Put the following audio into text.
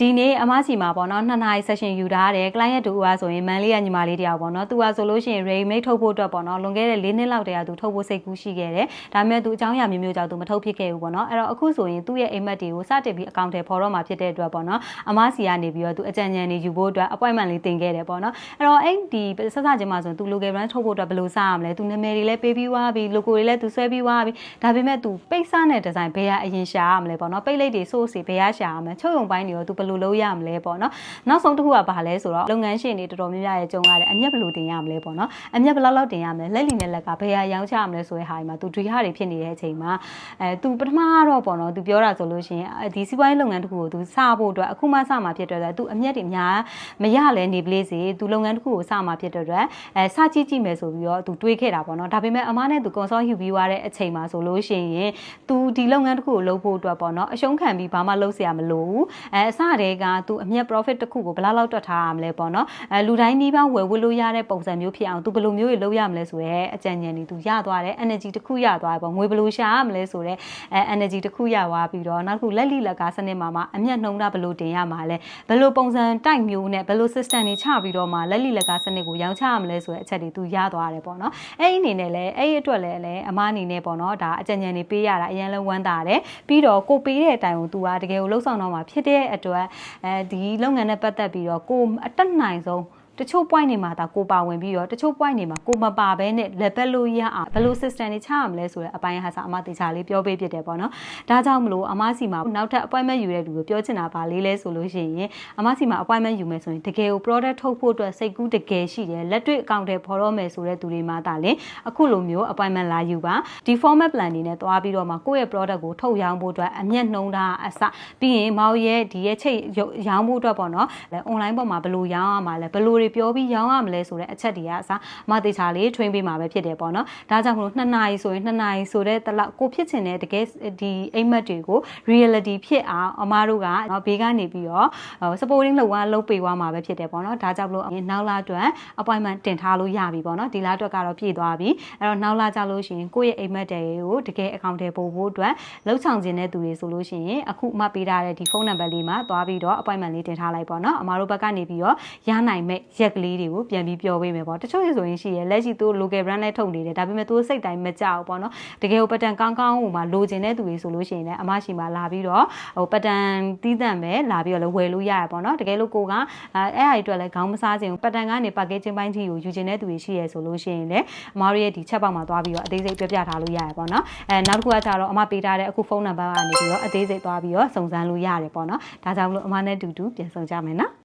ဒီနေ့အမစီမှာပေါ့နော်နှစ်နာရီ session ယူထားတယ် client တူကဆိုရင်မန်လေးကညီမလေးတယောက်ပေါ့နော်သူကဆိုလို့ရှိရင် ready made ထုတ်ဖို့အတွက်ပေါ့နော်လွန်ခဲ့တဲ့၄နှစ်လောက်တည်းကသူထုတ်ဖို့စိတ်ကူးရှိခဲ့တယ်ဒါပေမဲ့သူအကြောင်းအရာမျိုးမျိုးကြောင့်သူမထုတ်ဖြစ်ခဲ့ဘူးပေါ့နော်အဲ့တော့အခုဆိုရင်သူ့ရဲ့အိမ်မက်တွေကိုစတင်ပြီးအကောင့်ထဲပေါ်တော့မှာဖြစ်တဲ့အတွက်ပေါ့နော်အမစီကနေပြီးတော့သူအကြံဉာဏ်တွေယူဖို့အတွက် appointment လေးတင်ခဲ့တယ်ပေါ့နော်အဲ့တော့အဲ့ဒီဆက်စချင်းမှာဆိုရင်သူ local brand ထုတ်ဖို့အတွက်ဘယ်လိုစရမလဲသူနာမည်တွေလည်းပေးပြီးွားပြီး logo တွေလည်းသူဆွဲပြီးွားပြီးဒါပေမဲ့သူပိတ်စတဲ့ design ဘယ်ဟာအရင်ရှာရမလဲပေါ့နော်ပိတ်လိပ်တွေ source တွေဘယ်ဟာရှာရမလဲချုပ်ယုံပိုင်းတွေရောသူဘယ်လိုလုပ်ရမလဲပေါ့နော်နောက်ဆုံးတစ်ခုကဘာလဲဆိုတော့လုပ်ငန်းရှင်တွေတော်တော်များများရဲ့ကြုံရတယ်အမျက်ဘယ်လိုတင်ရမလဲပေါ့နော်အမျက်ဘယ်လောက်လောက်တင်ရမလဲလက်လီနဲ့လက်ကဘယ်ဟာရောင်းချရမလဲဆိုတဲ့ဟာဒီမှာ तू ဒီဟာတွေဖြစ်နေတဲ့အချိန်မှာအဲ तू ပထမတော့ပေါ့နော် तू ပြောတာဆိုလို့ရှိရင်ဒီစီးပွားရေးလုပ်ငန်းတစ်ခုကို तू စဖို့အတွက်အခုမှစမှာဖြစ်တဲ့အတွက် तू အမျက်တွေအများမရလဲနေပလေးစေ तू လုပ်ငန်းတစ်ခုကိုစမှာဖြစ်တဲ့အတွက်အဲစကြည့်ကြည့်မယ်ဆိုပြီးတော့ तू တွေးခဲ့တာပေါ့နော်ဒါပေမဲ့အမနဲ့ तू console ယူပြီးွားတဲ့အချိန်မှာဆိုလို့ရှိရင် तू ဒီလုပ်ငန်းတစ်ခုကိုလုပ်ဖို့အတွက်ပေါ့နော်အရှုံးခံပြီးဘာမှလုပ်စရာမလိုဘူးအဲအစတည်းကသူအမျက် profit တစ်ခုကိုဘယ်လောက်လောက်တွက်ထားရမလဲပေါ့နော်အဲလူတိုင်းနှီးပါဝယ်ဝတ်လို့ရတဲ့ပုံစံမျိုးဖြစ်အောင်သူဘယ်လိုမျိုးတွေလုပ်ရမလဲဆိုရဲအကြံဉာဏ်တွေသူရသွားတယ် energy တစ်ခုရသွားတယ်ပေါ့ငွေဘယ်လိုရှာရမလဲဆိုရဲအဲ energy တစ်ခုရသွားပြီးတော့နောက်တစ်ခုလက်လိလက်ကားစနစ်မှာမှအမျက်နှုံးတာဘယ်လိုတင်ရမှာလဲဘယ်လိုပုံစံတိုက်မျိုးနဲ့ဘယ်လို system တွေချပြီးတော့မှလက်လိလက်ကားစနစ်ကိုရောင်းချရမလဲဆိုတဲ့အချက်တွေသူရသွားတယ်ပေါ့နော်အဲ့ဒီအနေနဲ့လည်းအဲ့ဒီအတွက်လည်းလည်းအမအနေနဲ့ပေါ့နော်ဒါအကြံဉာဏ်တွေပေးရတာအရင်လုံးဝမ်းသာတယ်ပြီးတော့ကိုပေးတဲ့အတိုင်းကိုသူကတကယ်ကိုလှုပ်ဆောင်တော့မှာဖြစ်တဲ့အတွက်အဲဒီလုပ်ငန်းနဲ့ပတ်သက်ပြီးတော့ကိုအတက်နိုင်ဆုံး တချို့ point တွေမှာဒါကိုပါဝင်ပြီးတော့တချို့ point တွေမှာကိုမပါဘဲနဲ့ level လို့ရအောင်ဘယ်လို system တွေချရမလဲဆိုတဲ့အပိုင်းဟာစာအမတေချာလေးပြောပေးဖြစ်တယ်ပေါ့နော်ဒါကြောင့်မလို့အမစီမှာနောက်ထပ် appointment ယူတဲ့လူကိုပြောချင်တာပါလေးလဲဆိုလို့ရှိရင်အမစီမှာ appointment ယူမယ်ဆိုရင်တကယ်ကို product ထုတ်ဖို့အတွက်စိတ်ကူးတကယ်ရှိတယ်လက်တွေ့အကောင့်တွေဖော်တော့မယ်ဆိုတဲ့သူတွေမှသာလေအခုလိုမျိုး appointment လာယူပါဒီ format plan တွေနဲ့သွားပြီးတော့မှကိုယ့်ရဲ့ product ကိုထုတ်ရောင်းဖို့အတွက်အမျက်နှုံးတာအစပြီးရင်မောင်ရဲ့ဒီရဲ့ချိတ်ရောင်းဖို့အတွက်ပေါ့နော် online ပေါ်မှာဘယ်လိုရောင်းရမှာလဲဘယ်လိုတွေပြောပြီးရောင်းရမလဲဆိုတဲ့အချက်တွေကအစားမတေချာလေး train ပေးမှာပဲဖြစ်တယ်ပေါ့နော်ဒါကြောင့်မလို့2နာရီဆိုရင်2နာရီဆိုတဲ့တလောက်ကိုဖြစ်ချင်တဲ့တကယ်ဒီအိမ်မက်တွေကို reality ဖြစ်အောင်အမားတို့ကဘေးကနေပြီးတော့ supporting လုပ်သွားလုပ်ပေးသွားမှာပဲဖြစ်တယ်ပေါ့နော်ဒါကြောင့်မလို့နောက်လာအတွက် appointment တင်ထားလို့ရပြီပေါ့နော်ဒီလာအတွက်ကတော့ပြည့်သွားပြီအဲ့တော့နောက်လာကြလို့ရှိရင်ကိုယ့်ရဲ့အိမ်မက်တွေကိုတကယ် account တွေပို့ဖို့အတွက်လှုပ်ဆောင်ခြင်းတဲ့သူတွေဆိုလို့ရှိရင်အခုမှပေးထားတဲ့ဒီဖုန်းနံပါတ်လေးမှာသွားပြီးတော့ appointment လေးတင်ထားလိုက်ပေါ့နော်အမားတို့ဘက်ကနေပြီးတော့ရနိုင်မဲ့ရက်ကလေးတွေကိုပြန်ပြီးပြောပေးမယ်ပေါ့တချို့ဆိုရင်ရှိရလက်ရှိသူ local brand နဲ့ထုတ်နေတယ်ဒါပေမဲ့သူစိတ်တိုင်းမကြောက်ပေါ့နော်တကယ်ကိုပတန်ကောင်းကောင်းဟိုမှာလိုချင်တဲ့သူတွေဆိုလို့ရှိရင်လည်းအမရှိမှာလာပြီးတော့ဟိုပတန်တီးတန့်ပဲလာပြီးတော့လည်းဝယ်လို့ရရပေါ့နော်တကယ်လို့ကိုကအဲအဲ့ဟာတွေအတွက်လည်းခေါင်းမစားခြင်းပတန်ကနေ packaging ပိုင်းထိကိုယူချင်တဲ့သူတွေရှိရဆိုလို့ရှိရင်လည်းအမားတို့ရဲ့ဒီချက်ပေါက်မှာသွားပြီးတော့အသေးစိတ်ပြပြထားလို့ရရပေါ့နော်အဲနောက်တစ်ခုကကျတော့အမပေးထားတဲ့အခုဖုန်းနံပါတ်ကနေပြီးတော့အသေးစိတ်သွားပြီးတော့စုံစမ်းလို့ရတယ်ပေါ့နော်ဒါကြောင့်မလို့အမနဲ့တူတူပြန်ဆောင်ကြမယ်နော်